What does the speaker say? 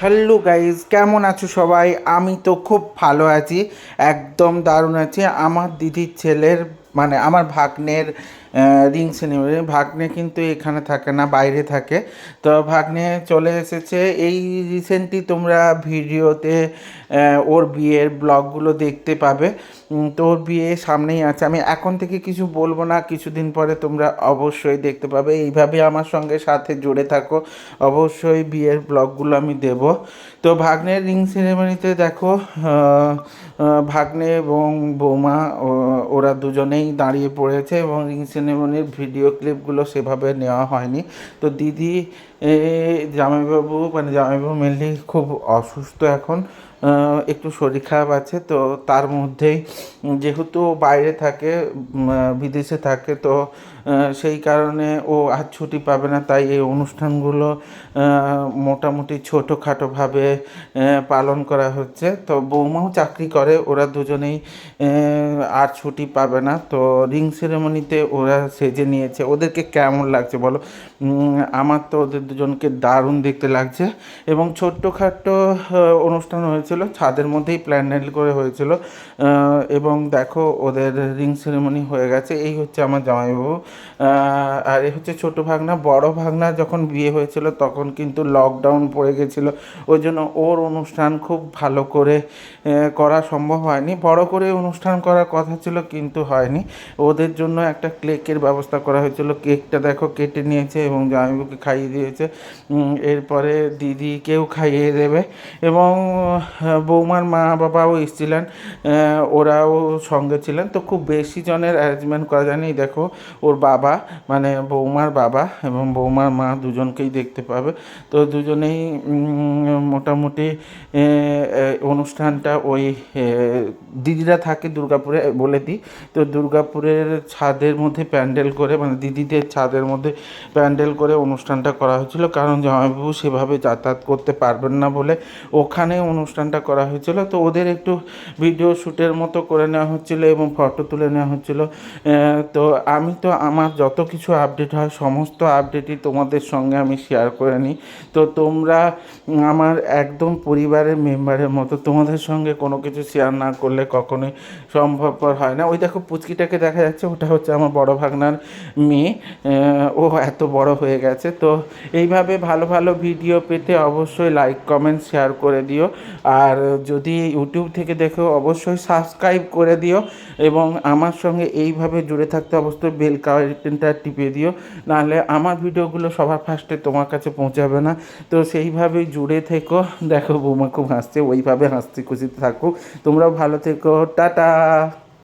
Hello guys কেমন আছো সবাই? আমি তো খুব ভালো আছি, একদম দারুণ আছি। আমার দিদির ছেলের মানে আমার ভাগ্নের রিং সেনিমনি ভাগ্নে কিন্তু এখানে থাকে না, বাইরে থাকে। তো ভাগ্নে চলে এসেছে। এই রিসেন্টলি তোমরা ভিডিওতে ওর বিয়ের ব্লগগুলো দেখতে পাবে। তো ওর বিয়ে সামনেই আছে। আমি এখন থেকে কিছু বলব না, কিছুদিন পরে তোমরা অবশ্যই দেখতে পাবে। এইভাবে আমার সঙ্গে সাথে জুড়ে থাকো। অবশ্যই বিয়ের ব্লগগুলো আমি দেব। তো ভাগ্নের রিং সেরেমনিতে দেখো ভাগ্নে এবং বৌমা ওরা দুজনেই দাঁড়িয়ে পড়েছে এবং রিং সেরেমনির ভিডিও ক্লিপগুলো সেভাবে নেওয়া হয়নি। তো দিদি জামাইবাবু মানে জামাইবাবু মেনলি খুব অসুস্থ এখন একটু শরীর খারাপ আছে, তো তার মধ্যেই যেহেতু বাইরে থাকে বিদেশে থাকে, তো সেই কারণে ও আর ছুটি পাবে না। তাই এই অনুষ্ঠানগুলো মোটামুটি ছোটোখাটোভাবে পালন করা হচ্ছে। তো বৌমাও চাকরি করে, ওরা দুজনেই আর ছুটি পাবে না। তো রিং সেরেমনিতে ওরা সেজে নিয়েছে। ওদেরকে কেমন লাগছে বলো? আমার তো ওদের দুজনকে দারুণ দেখতে লাগছে এবং ছোট্টখাট্টো অনুষ্ঠান হয়েছিল, ছাদের মধ্যেই প্ল্যান্ডেল করে হয়েছিল। এবং দেখো ওদের রিং সেরেমনি হয়ে গেছে। এই হচ্ছে আমার জামাইবাবু। আর এই হচ্ছে ছোট ভাগনা। বড় ভাগনা যখন বিয়ে হয়েছিল তখন কিন্তু লকডাউন পড়ে গেছিল। ওই জন্য ওর অনুষ্ঠান খুব ভালো করে করা সম্ভব হয়নি। বড় করে অনুষ্ঠান করার কথা ছিল কিন্তু হয়নি। ওদের জন্য একটা কেকের ব্যবস্থা করা হয়েছিল। কেকটা দেখো কেটে নিয়েছে এবং জামাইবাবুকে খাইয়ে দিয়েছে। এরপরে দিদিকেও খাইয়ে দেবে এবং বৌমার মা বাবাও এসেছিলেন ওরাও সঙ্গে ছিলেন। তো খুব বেশি জনের অ্যারেঞ্জমেন্ট করা যায়নি। দেখো, ওর বাবা মানে বৌমার বাবা এবং বৌমার মা দুজনকেই দেখতে পাবে। তো দুজনেই মোটামুটি অনুষ্ঠানটা ওই দিদিরা থাকে দুর্গাপুরে বলে দিই। তো দুর্গাপুরের ছাদের মধ্যে প্যান্ডেল করে মানে দিদিদের ছাদের মধ্যে প্যান্ডেল করে অনুষ্ঠানটা করা হয়েছিল। কারণ জামাইবাবু সেভাবে যাতায়াত করতে পারবেন না বলে ওখানে অনুষ্ঠানটা করা হয়েছিল। তো ওদের একটু ভিডিও শ্যুটের মতো করে নেওয়া হচ্ছিল এবং ফটো তুলে নেওয়া হচ্ছিল। তো আমি তো, আমার যত কিছু আপডেট হয়, সমস্ত আপডেটই তোমাদের সঙ্গে আমি শেয়ার করে নিই। তো তোমরা আমার একদম পরিবারের মেম্বারের মতো তোমাদের সঙ্গে কোনো কিছু শেয়ার না করলে কখনোই সম্ভবপর হয় না। ওই দেখো পুচকিটাকে দেখা যাচ্ছে ওটা হচ্ছে আমার বড় ভাগনার মেয়ে ও এত বড় হয়ে গেছে। তো এইভাবে ভালো ভালো ভিডিও পেতে অবশ্যই লাইক কমেন্ট শেয়ার করে দিও। আর যদি ইউটিউব থেকে দেখো, অবশ্যই সাবস্ক্রাইব করে দিও এবং আমার সঙ্গে এইভাবে জুড়ে থাকতে অবশ্যই বেল কাইকনটা টিপে দিও। নাহলে আমার ভিডিওগুলো সবার ফার্স্টে তোমার কাছে পৌঁছাবে না। তো সেইভাবেই জুড়ে থেকো। দেখো বৌমা খুব হাসছে, ওইভাবে হাসতে খুশিতে থাকো তোমরাও ভালো থেকো। টাটা!